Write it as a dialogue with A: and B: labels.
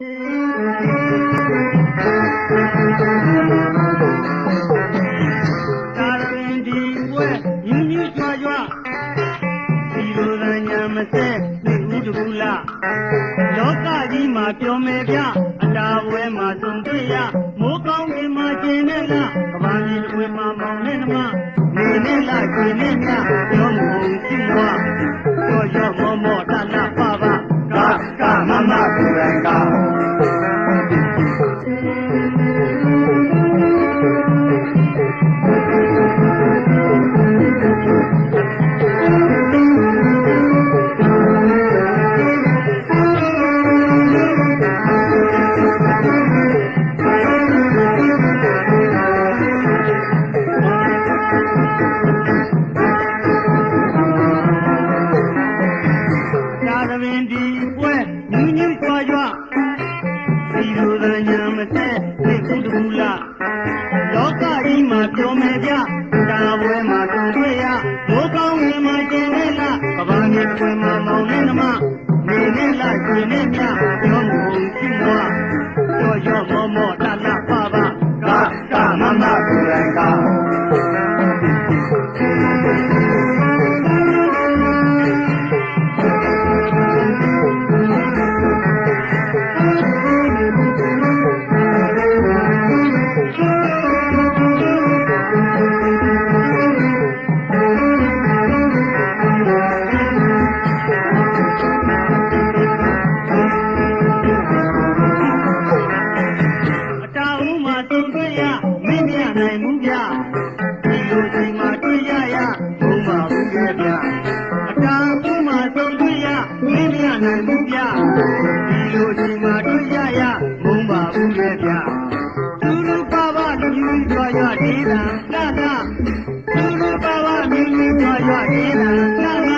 A: သာရင်ဒီပွဲညူးညူးကြွားကြွားဒီလိုရညာမစဲသိဦးတကူလာလောကကြီးမှာပြောမယ်ဗျအတာဝဲမှာသုံတွေ့ရမိုးကောင်းခင်မှာကျင်နဲ့လားကဘာကြီးတွေမှာမောင်နဲ့နှမနေနဲ့လားကျင်နဲ့ညပြောမုံရှိမွားကြော သာသမ ပြောမယ်ကြဒါပွဲမှာတုံတွေ့ရဘိုးကောင်းဝင်မှာကျင်နေလားကဘာမြေကွယ်မှာမောင်နဲ့နှမနေနဲ့လားကျင်နဲ့မြပြောမှုရှိမွားရောရောမောမောတတပပကာကာမမကိုယ်တိုင်ကာ ကြွားရ